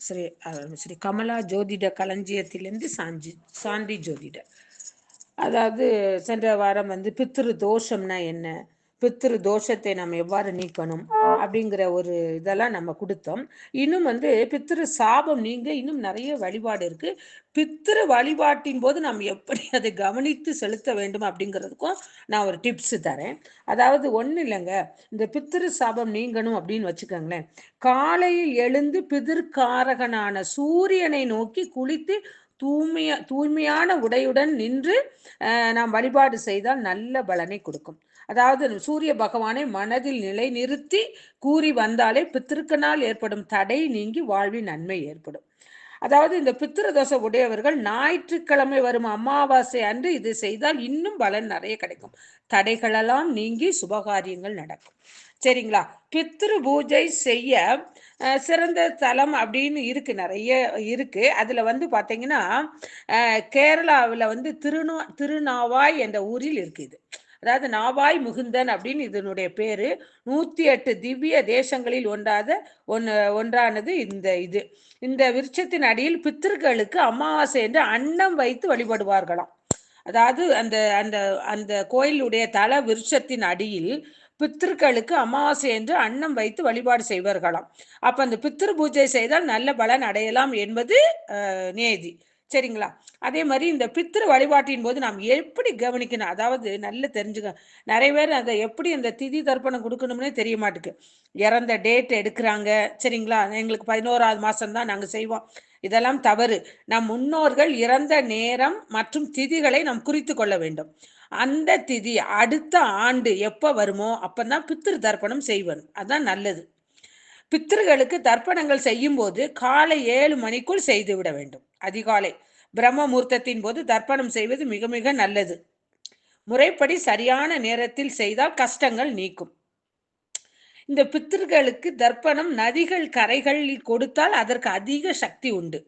ஸ்ரீ ஸ்ரீ கமலா ஜோதிட களஞ்சியத்திலேருந்து சாஞ்சி சாண்டி ஜோதிட. அதாவது சென்ற வாரம் வந்து பித்திரு தோஷம்னா என்ன? பித்திரு தோஷத்தை நம்ம எவ்வாறு நீக்கணும் அப்படிங்கிற ஒரு இதெல்லாம் நம்ம கொடுத்தோம். இன்னும் வந்து பித்திரு சாபம் நீங்க இன்னும் நிறைய வழிபாடு இருக்கு. பித்திரு வழிபாட்டின் போது நாம் எப்படி அதை கவனித்து செலுத்த வேண்டும் அப்படிங்கிறதுக்கும் நான் ஒரு டிப்ஸ் தரேன். அதாவது ஒன்றும் இல்லைங்க இந்த பித்திரு சாபம் நீங்கணும் அப்படின்னு வச்சுக்கோங்களேன். காலையில் எழுந்து பிதிர்காரகனான சூரியனை நோக்கி குளித்து தூய்மையா தூய்மையான உடையுடன் நின்று நாம் வழிபாடு செய்தால் நல்ல பலனை கொடுக்கும். அதாவது சூரிய பகவானை மனதில் நிலை நிறுத்தி கூறி வந்தாலே பித்திருக்கனால் ஏற்படும் தடை நீங்கி வாழ்வின் நன்மை ஏற்படும். அதாவது இந்த பித்திருதோஷ உடையவர்கள் ஞாயிற்றுக்கிழமை வரும் அமாவாசை அன்று இது செய்தால் இன்னும் பலன் நிறைய கிடைக்கும். தடைகளெல்லாம் நீங்கி சுபகாரியங்கள் நடக்கும். சரிங்களா? பித்ரு பூஜை செய்ய சிறந்த தலம் அப்படின்னு இருக்கு நிறைய இருக்கு. அதுல வந்து பாத்தீங்கன்னா கேரளாவில் வந்து திருநா திருநாவாய் என்ற ஊரில் இருக்கு இது. அதாவது நாவாய் முகுந்தன் அப்படின்னு இதனுடைய பேரு. நூத்தி எட்டு திவ்ய தேசங்களில் ஒன்றாத ஒன்று ஒன்றானது இந்த இது. இந்த விருட்சத்தின் அடியில் பித்திருக்களுக்கு அமாவாசை என்று அன்னம் வைத்து வழிபடுவார்களாம். அதாவது அந்த அந்த அந்த கோயிலுடைய தல விருட்சத்தின் அடியில் பித்திருக்களுக்கு அமாவாசை என்று அன்னம் வைத்து வழிபாடு செய்வார்களாம். அப்ப அந்த பித்திரு பூஜை செய்தால் நல்ல பலன் அடையலாம் என்பது நேதி சரிங்களா? அதே மாதிரி இந்த பித்திரு வழிபாட்டின் போது நாம் எப்படி கவனிக்கணும்? அதாவது நல்ல தெரிஞ்சுக்க. நிறைய பேர் அதை எப்படி அந்த திதி தர்ப்பணம் கொடுக்கணும்னே தெரிய மாட்டுக்கு. இறந்த டேட் எடுக்கிறாங்க. சரிங்களா? எங்களுக்கு பதினோராவது மாதம்தான் நாங்கள் செய்வோம். இதெல்லாம் தவறு. நம் முன்னோர்கள் இறந்த நேரம் மற்றும் திதிகளை நாம் குறித்து கொள்ள வேண்டும். அந்த திதி அடுத்த ஆண்டு எப்போ வருமோ அப்போ தான் பித்திரு தர்ப்பணம் செய்வன். அதுதான் நல்லது. பித்திருகளுக்கு தர்ப்பணங்கள் செய்யும் போது காலை ஏழு மணிக்குள் செய்து விட வேண்டும். அதிகாலை பிரம்ம முகூர்த்தத்தின் போது தர்ப்பணம் செய்வது மிக மிக நல்லது. முறைப்படி சரியான நேரத்தில் செய்தால் கஷ்டங்கள் நீக்கும். இந்த பித்திருகளுக்கு தர்ப்பணம் நதிகள் கரைகளில் கொடுத்தால் அதற்கு அதிக சக்தி உண்டு.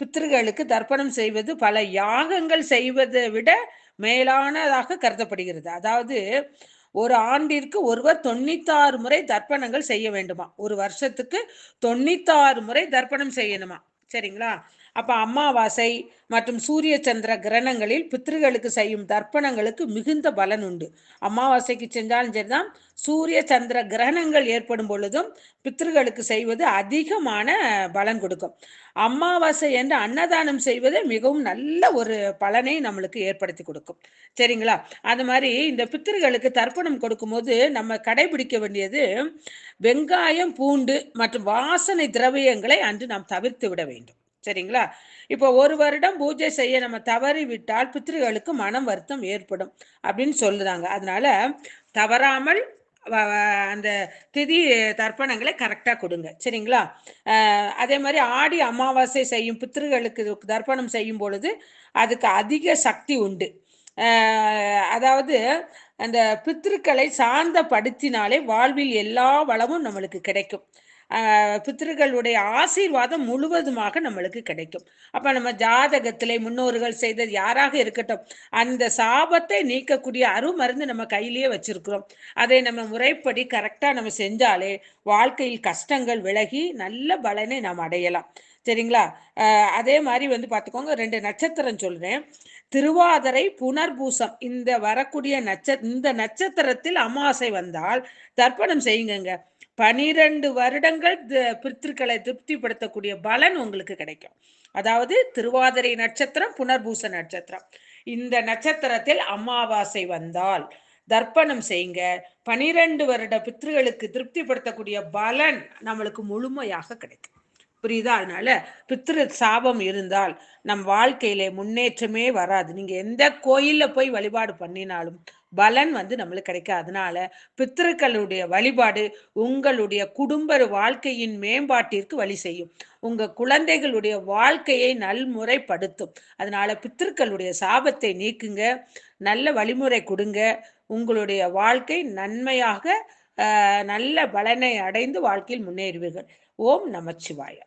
பித்திருகளுக்கு தர்ப்பணம் செய்வது பல யாகங்கள் செய்வதை விட மேலானதாக கருதப்படுகிறது. அதாவது ஒரு ஆண்டிற்கு ஒருவர் தொண்ணூத்தாறு முறை தர்ப்பணங்கள் செய்ய வேண்டுமா? ஒரு வருஷத்துக்கு தொண்ணூத்தாறு முறை தர்ப்பணம் செய்யணுமா? சரிங்களா? அப்ப அமாவாசை மற்றும் சூரிய சந்திர கிரகணங்களில் பித்திருகளுக்கு செய்யும் தர்ப்பணங்களுக்கு மிகுந்த பலன் உண்டு. அமாவாசைக்கு செஞ்சாலும் சரிதான் சூரிய சந்திர கிரகணங்கள் ஏற்படும் பொழுதும் பித்திருகளுக்கு செய்வது அதிகமான பலன் கொடுக்கும். அமாவாசை என்று அன்னதானம் செய்வது மிகவும் நல்ல ஒரு பலனை நம்மளுக்கு ஏற்படுத்தி கொடுக்கும். சரிங்களா? அது மாதிரி இந்த பித்திருகளுக்கு தர்ப்பணம் கொடுக்கும்போது நம்ம கடைபிடிக்க வேண்டியது வெங்காயம் பூண்டு மற்றும் வாசனை திரவியங்களை அன்று நாம் தவிர்த்து விட வேண்டும். சரிங்களா? இப்போ ஒரு வருடம் பூஜை செய்ய நம்ம தவறி விட்டால் பித்திருகளுக்கு மனம் வருத்தம் ஏற்படும் அப்படின்னு சொல்லுறாங்க. அதனால தவறாமல் அந்த திதி தர்ப்பணங்களை கரெக்டாக கொடுங்க. சரிங்களா? அதே மாதிரி ஆடி அமாவாசை செய்யும் பித்திருகளுக்கு தர்ப்பணம் செய்யும் பொழுது அதுக்கு அதிக சக்தி உண்டு. அதாவது அந்த பித்திருக்களை சார்ந்தப்படுத்தினாலே வாழ்வில் எல்லா வளமும் நம்மளுக்கு கிடைக்கும். பித்திருக்களுடைய ஆசீர்வாதம் முழுவதுமாக நம்மளுக்கு கிடைக்கும். அப்ப நம்ம ஜாதகத்திலே முன்னோர்கள் செய்தது யாராக இருக்கட்டும் அந்த சாபத்தை நீக்கக்கூடிய அருமருந்து நம்ம கையிலேயே வச்சிருக்கிறோம். அதை நம்ம முறைப்படி கரெக்டா நம்ம செஞ்சாலே வாழ்க்கையில் கஷ்டங்கள் விலகி நல்ல பலனை நாம் அடையலாம். சரிங்களா? அதே மாதிரி வந்து பார்த்துக்கோங்க ரெண்டு நட்சத்திரம் சொல்றேன். திருவாதிரை புனர்பூசம். இந்த வரக்கூடிய நட்ச இந்த நட்சத்திரத்தில் அமாவாசை வந்தால் தர்ப்பணம் செய்யுங்க பனிரெண்டு வருடங்கள் பித்திருக்களை திருப்திப்படுத்தக்கூடிய பலன் உங்களுக்கு கிடைக்கும். அதாவது திருவாதிரை நட்சத்திரம் புனர்பூச நட்சத்திரம். இந்த நட்சத்திரத்தில் அமாவாசை வந்தால் தர்ப்பணம் செய்யுங்க. பனிரெண்டு வருட பித்திருகளுக்கு திருப்திப்படுத்தக்கூடிய பலன் நம்மளுக்கு முழுமையாக கிடைக்கும். புரியுதா? அதனால பித்திரு சாபம் இருந்தால் நம் வாழ்க்கையில முன்னேற்றமே வராது. நீங்க எந்த கோயில்ல போய் வழிபாடு பண்ணினாலும் பலன் வந்து நம்மளுக்கு கிடைக்கும் அதனால பித்திருக்களுடைய வழிபாடு உங்களுடைய குடும்ப வாழ்க்கையின் மேம்பாட்டிற்கு வழி செய்யும். உங்க குழந்தைகளுடைய வாழ்க்கையை நல்முறைப்படுத்தும். அதனால பித்திருக்களுடைய சாபத்தை நீக்குங்க. நல்ல வழிமுறை கொடுங்க. உங்களுடைய வாழ்க்கை நன்மையாக நல்ல பலனை அடைந்து வாழ்க்கையில் முன்னேறுவீர்கள். ஓம் நமச்சிவாயா